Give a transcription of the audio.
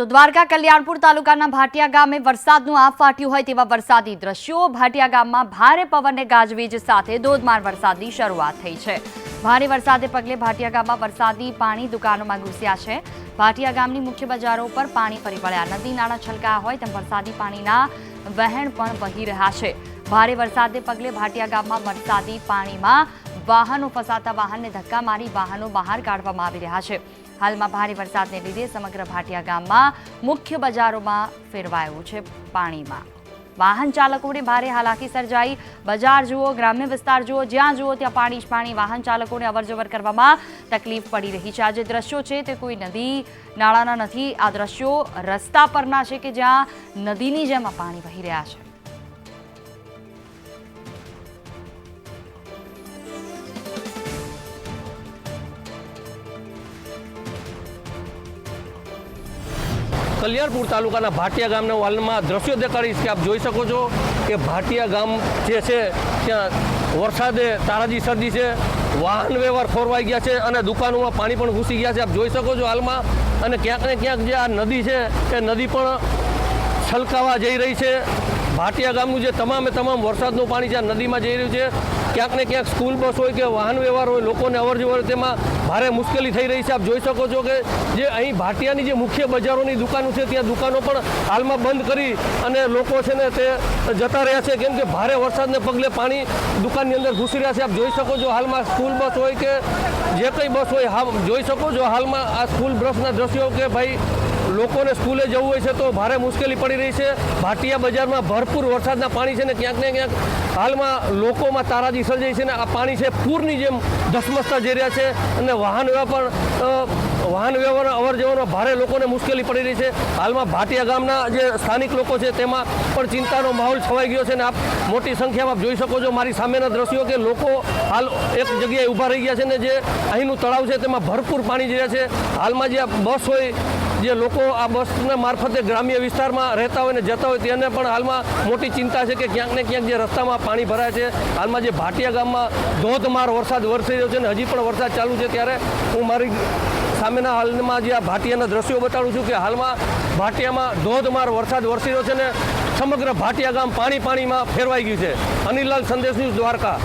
તો દ્વારકા કલ્યાણપુર તાલુકાના ભાટિયા ગામે વરસાદનું આફ ફાટ્યું હોય તેવા વરસાદી દ્રશ્યો. ભાટિયા ગામમાં ભારે પવનને ગાજવીજ સાથે ધોધમાર વરસાદની શરૂઆત થઈ છે. ભારે વરસાદે પગલે ભાટિયા ગામમાં વરસાદી પાણી દુકાનોમાં ઘૂસ્યા છે. ભાટિયા ગામની મુખ્ય બજારો પર પાણી ફરી વળ્યા. નદી, નાળા છલકાયા હોય તેમ વરસાદી પાણીના વહેણ પણ વહી રહ્યા છે. ભારે વરસાદને પગલે ભાટિયા ગામમાં વરસાદી પાણીમાં વાહનો ફસાતા વાહનને ધક્કા મારી વાહનો બહાર કાઢવામાં આવી રહ્યા છે. હાલમાં ભારે વરસાદને લીધે સમગ્ર ભાટિયા ગામમાં મુખ્ય બજારોમાં ફેરવાયું છે પાણીમાં. વાહન ચાલકોને ભારે હાલાકી સર્જાઈ. બજાર જુઓ, ગ્રામ્ય વિસ્તાર જુઓ, જ્યાં જુઓ ત્યાં પાણી જ પાણી. વાહન ચાલકોને અવરજવર કરવામાં તકલીફ પડી રહી છે. આ જે દ્રશ્યો છે તે કોઈ નદી, નાળાના નથી. આ દ્રશ્યો રસ્તા પરના છે કે જ્યાં નદીની જેમ પાણી વહી રહ્યા છે. કલ્યાણપુર તાલુકાના ભાટિયા ગામના હાલમાં દ્રશ્યો દેખાડીશ કે આપ જોઈ શકો છો કે ભાટિયા ગામ જે છે, ત્યાં વરસાદે તારાજી સર્જી છે, વાહન વ્યવહાર ખોરવાઈ ગયા છે અને દુકાનોમાં પાણી પણ ઘૂસી ગયા છે. આપ જોઈ શકો છો હાલમાં અને ક્યાંક ને ક્યાંક જે આ નદી છે, એ નદી પણ છલકાવા જઈ રહી છે. ભાટિયા ગામનું જે તમામે તમામ વરસાદનું પાણી જ્યાં નદીમાં જઈ રહ્યું છે. ક્યાંક ને ક્યાંક સ્કૂલ બસ હોય કે વાહન વ્યવહાર હોય, લોકોને અવરજવર તેમાં ભારે મુશ્કેલી થઈ રહી છે. આપ જોઈ શકો છો કે જે અહીં ભાટિયાની જે મુખ્ય બજારોની દુકાનો છે, ત્યાં દુકાનો પણ હાલમાં બંધ કરી અને લોકો છે ને તે જતા રહ્યા છે. કેમ કે ભારે વરસાદને પગલે પાણી દુકાનની અંદર ઘૂસી રહ્યા છે. આપ જોઈ શકો છો હાલમાં સ્કૂલ બસ હોય કે જે કંઈ બસ હોય, હા, જોઈ શકો છો હાલમાં આ સ્કૂલ બસના દ્રશ્યો કે ભાઈ લોકોને સ્કૂલે જવું હોય છે તો ભારે મુશ્કેલી પડી રહી છે. ભાટિયા બજારમાં ભરપૂર વરસાદના પાણી છે ને ક્યાંક ને ક્યાંક હાલમાં લોકોમાં તારાજી સર્જાઈ છે ને, આ પાણી છે, પૂરની જેમ ધસમસતા જઈ રહ્યા છે અને વાહન વ્યવહાર પણ વાહન વ્યવહાર અવર જવરમાં ભારે લોકોને મુશ્કેલી પડી રહી છે. હાલમાં ભાટિયા ગામના જે સ્થાનિક લોકો છે, તેમાં પણ ચિંતાનો માહોલ છવાઈ ગયો છે ને આપ મોટી સંખ્યામાં આપ જોઈ શકો છો મારી સામેના દ્રશ્યો કે લોકો હાલ એક જગ્યાએ ઊભા રહી ગયા છે ને જે અહીંનું તળાવ છે, તેમાં ભરપૂર પાણી જઈ રહ્યા છે. હાલમાં જે બસ હોય જે લોકો આ બસના મારફતે ગ્રામ્ય વિસ્તારમાં રહેતા હોય ને જતા હોય તેને પણ હાલમાં મોટી ચિંતા છે કે ક્યાંક ને ક્યાંક જે રસ્તામાં પાણી ભરાય છે, હાલમાં જે ભાટિયા ગામમાં ધોધમાર વરસાદ વરસી રહ્યો છે ને હજી પણ વરસાદ ચાલુ છે ત્યારે હું મારી સામેના હાલમાં જે આ ભાટિયાના દ્રશ્યો બતાડું છું કે હાલમાં ભાટિયામાં ધોધમાર વરસાદ વરસી રહ્યો છે ને સમગ્ર ભાટિયા ગામ પાણી પાણીમાં ફેરવાઈ ગયું છે. અનિલલાલ સંદેશ ન્યૂઝ દ્વારકા.